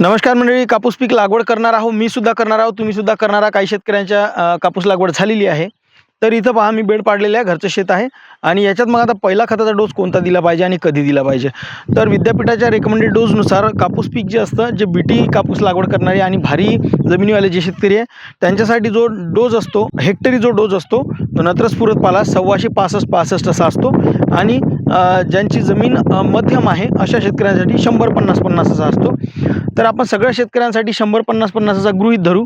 नमस्कार मंडळी कापूस पीक लागवड करणार आहोत मी सुद्धा करणार आहोत तुम्ही सुद्धा करणारा काही शेतकऱ्यांच्या कापूस लागवड झालेली आहे. तर इथं पहा मी बेड पाडलेलं आहे घरचं शेत आहे. आणि याच्यात मग आता पहिला खताचा डोस कोणता दिला पाहिजे आणि कधी दिला पाहिजे? तर विद्यापीठाच्या रेकमेंडेड डोसनुसार कापूस पीक जे असतं जे बीटी कापूस लागवड करणारे आणि भारी जमिनीवाले जे शेतकरी आहे त्यांच्यासाठी जो डोस असतो हेक्टरी जो डोस असतो तो नत्रस पुरत पाला सव्वाशे पासष्ट पासष्ट असा असतो. आणि ज्यांची जमीन मध्यम आहे अशा शेतकऱ्यांसाठी शंभर पन्नास पन्नास असा असतो. तर आपण सगळ्या शेतकऱ्यांसाठी शंभर पन्नास पन्नास असा गृहीत धरू.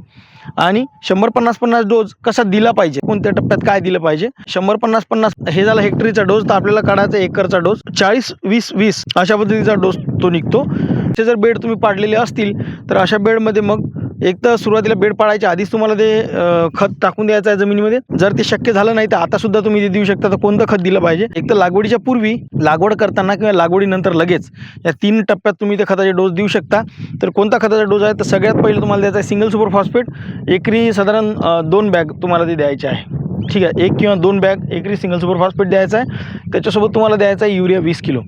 आणि शंभर पन्नास पन्नास डोस कसा दिला पाहिजे? कोणत्या टप्प्यात काय दिलं पाहिजे? शंभर पन्नास पन्नास हे झालं हेक्टरीचा डोस तर आपल्याला काढायचा एकरचा डोस. चाळीस वीस वीस अशा पद्धतीचा डोस तो निघतो. ते जर बेड तुम्ही पाडलेले असतील तर अशा बेडमध्ये मग एक तर सुरुवातीला बेड पाडायच्या आधीच तुम्हाला ते खत टाकून द्यायचं आहे जमिनीमध्ये. जर ते शक्य झालं नाही तर आता सुद्धा तुम्ही ते देऊ शकता. तर कोणतं खत दिलं पाहिजे? एक तर लागवडीच्या पूर्वी लागवड करताना किंवा लागवडीनंतर लगेच या तीन टप्प्यात तुम्ही ते खताचे डोस देऊ शकता. तर कोणता खताचा डोस आहे? तर सगळ्यात पहिलं तुम्हाला द्यायचा आहे सिंगल सुपर फॉस्फेट. एकरी साधारण दोन बॅग तुम्हाला ते द्यायचे आहे. ठीक आहे एक किंवा दोन बॅग एकरी सिंगल सुपर फॉस्फेट द्यायचा आहे. त्याच्यासोबत तुम्हाला द्यायचा आहे युरिया वीस किलो.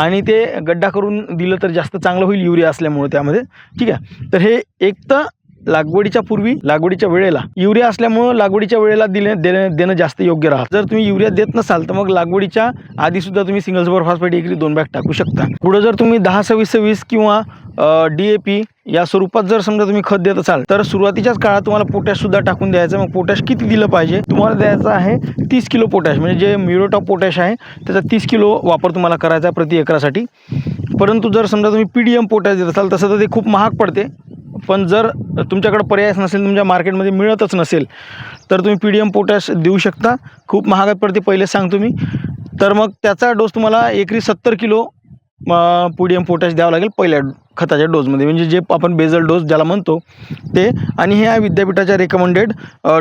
आणि ते गड्डा करून दिलं तर जास्त चांगलं होईल युरिया असल्यामुळे त्यामध्ये. ठीक आहे तर हे एक तर लागवडीच्या पूर्वी लागवडीच्या वेळेला. युरिया असल्यामुळं लागवडीच्या वेळेला दिले देणं देणं जास्त योग्य राहत. जर तुम्ही युरिया देत नसाल तर मग लागवडीच्या आधीसुद्धा तुम्ही सिंगल सुपर फॉस्फेट एकरी दोन बॅग टाकू शकता. पुढं जर तुम्ही दहा सव्वीस सव्वीस किंवा डी ए पी या स्वरूपात जर समजा तुम्ही खत देत असाल तर सुरुवातीच्याच काळात तुम्हाला पोटॅश सुद्धा टाकून द्यायचं. मग पोटॅश किती दिलं पाहिजे? तुम्हाला द्यायचं आहे तीस किलो पोटॅश म्हणजे जे म्युरोट ऑफ पोटॅश आहे त्याचा तीस किलो वापर तुम्हाला करायचा आहे प्रति एकरासाठी. परंतु जर समजा तुम्ही पी डी एम पोटॅश देत असाल तसं तर ते खूप महाग पडते. पण जर तुमच्याकडं पर्यायच नसेल तुमच्या मार्केटमध्ये मिळतच नसेल तर तुम्ही पी डी एम पोटॅश देऊ शकता. खूप महागात पडते पहिले सांगतो मी तर मग त्याचा डोस तुम्हाला एकरी सत्तर किलो पी पोटॅश द्यावं लागेल पहिल्या खताच्या डोजमध्ये म्हणजे जे आपण बेझल डोस ज्याला म्हणतो ते आणि हे आहे विद्यापीठाच्या रेकमेंडेड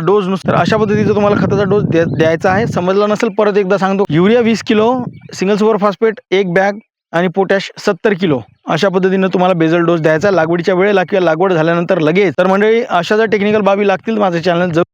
डोजनुसार अशा पद्धतीचा तुम्हाला खताचा डोस द्या द्यायचा आहे. समजला नसेल परत एकदा सांगतो. युरिया वीस किलो सिंगल सुपर फॉस्फेट एक बॅग आणि पोटॅश सत्तर किलो. अशा पद्धतीनं तुम्हाला बेझल डोस द्यायचा. लागवडीच्या वेळेला किंवा लागवड झाल्यानंतर लगेच. तर मंडळी अशा जर टेक्निकल बाबी लागतील माझं चॅनल जर